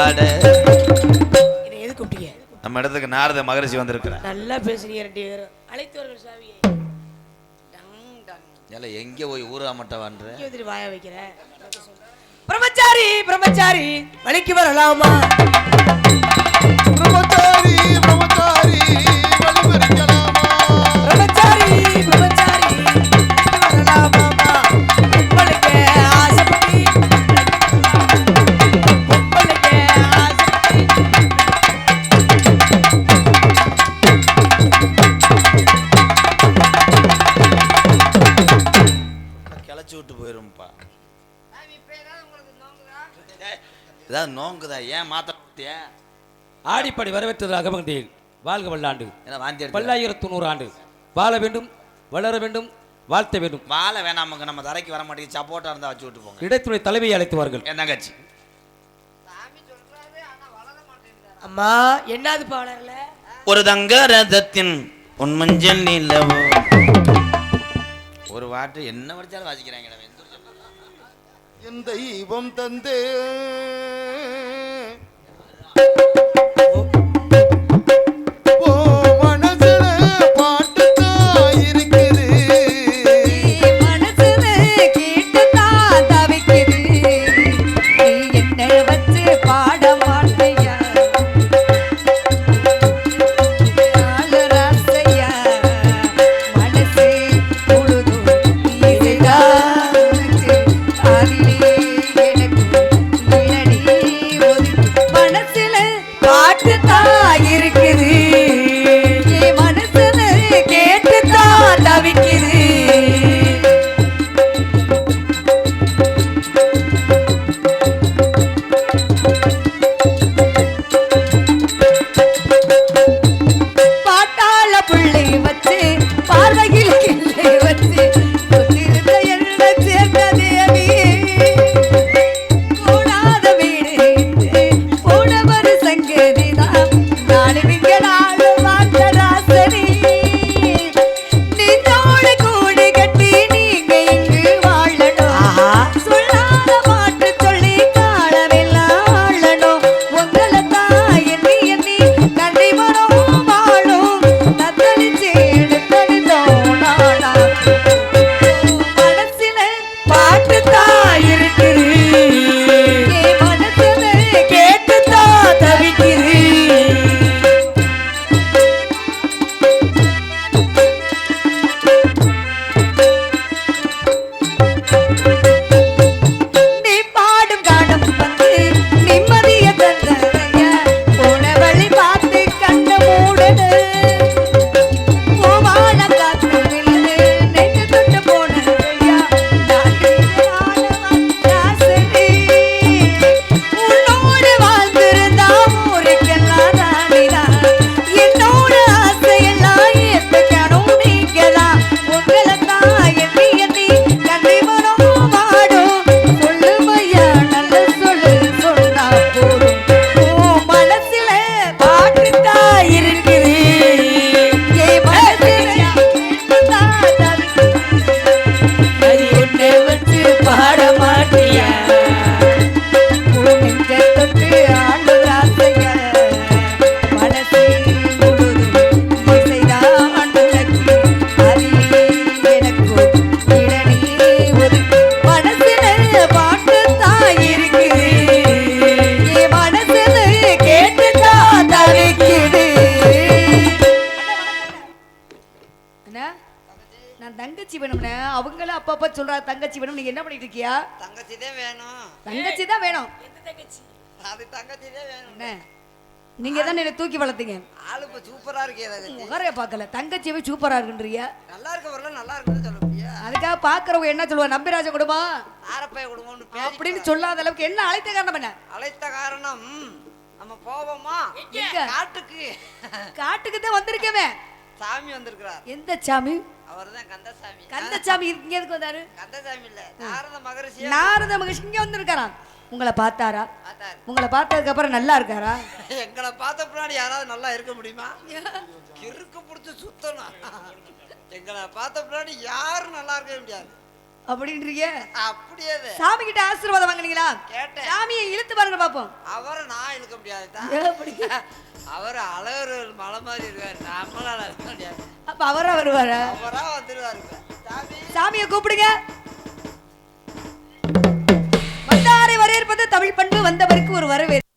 பாட. என்னை எது கூப்பிட்டீங்க நம்ம இடத்துக்கு நாரத மகரிஷி வந்திருக்கிறார். நல்லா பேசுறீங்க ரெண்டு பேரும். அழைத்தவர்கள் டங் ஏல எங்க போய் ஊரா மட்டவான்ற வாய வைக்கிற. பிரம்மச்சாரி பிரம்மச்சாரி வழிக்கு வரலாமா? பிரம்மச்சாரி பிரம்மச்சாரி. ஏதாவது நோங்குதா? ஏன் மாத்தியா ஆடிப்படி வரவேற்றதாக மகிழ்ந்தேன். வாழ்க வல்லாண்டு. பல்லாயிரத்து நூறு ஆண்டு வாழ வேண்டும் வளர வேண்டும் வாழ்த்த வேண்டும். வாழை வேணாமுங்க நம்ம தரைக்கு வர மாட்டேங்குது. சப்போட்டா இருந்தா வச்சு விட்டு போங்க. இடைத்துறை தலைவியை அழைத்துவார்கள் என் தங்கச்சி. அம்மா என்னது பாடல ஒரு தங்க ரதத்தின் பொன் மஞ்சள் நிலவோ. ஒரு வாட்டு என்ன படிச்சாலும் வாசிக்கிறாங்க நம்ம எந்த ஊர் சொல்றது? என் தெய்வம் தந்தே. காட்டு பாட்டுதான் இருக்குது. நான் தங்கச்சி வேணும்னே. அவங்களும் அப்பப்ப சொல்றா தங்கச்சி வேணும். நீங்க என்ன பண்ணிட்டு இருக்கியா? தங்கச்சி தான் வேணும். தங்கச்சி தான் வேணும். அது தங்கச்சி தான் வேணும். நீங்க தான் என்ன தூக்கி வளர்த்தீங்க? ஆளு இப்ப சூப்பரா இருக்கே தங்கச்சி முகரைய பார்க்கல. தங்கச்சியவே சூப்பரா இருக்குன்றியா. நல்லா இருக்க வரல நல்லா இருக்குன்னு சொல்ல அதுக்காக பாக்குறவங்க என்ன சொல்லுவா நம்பிராஜ குடும்பம் ஆரப்பைய கொடுங்கன்னு அப்படின்னு சொல்லாத அளவுக்கு என்ன அழைத்த காரணம் என்ன? அழைத்த காரணம் நம்ம போவோமா? காட்டுக்கு. காட்டுக்கு தான் வந்திருக்கவே சாமி வந்திருக்கிறார். எந்த சாமி? அவர்தான் கந்தசாமி. கந்தசாமி இங்க எதுக்கு வந்தாரு? கந்தசாமி இல்ல நாரத மகரிஷி நாரத மகிழ்ச்சி இங்க வந்திருக்காராம். உங்களை பார்த்தாரா? உங்களை பார்த்ததுக்கு அப்புறம் நல்லா இருக்காரா? எங்களை பார்த்த பின்னாடி யாராவது நல்லா இருக்க முடியுமா? கிறுக்கு பிடிச்சி சுத்தணும். எங்களை பார்த்த பின்னாடி யாரும் நல்லா இருக்கவே முடியாது? அப்படின்றீங்க? அப்படியே. சாமி கிட்ட ஆசீர்வாதம் வாங்குனீங்களா? கேட்டேன். சாமியை இழுத்து பாருங்க பாப்போம். அவரை நான் இழுக்க முடியாது? அவர் அழகர் மலை மாதிரி இருக்காரு. நம்மளால அப்ப அவரா வருவாரா? அவரா வந்துருவாரு சாமியை கூப்பிடுங்க. வந்தாரை வரவேற்பது தமிழ் பண்பு வந்தவருக்கு ஒரு வரவேற்பு.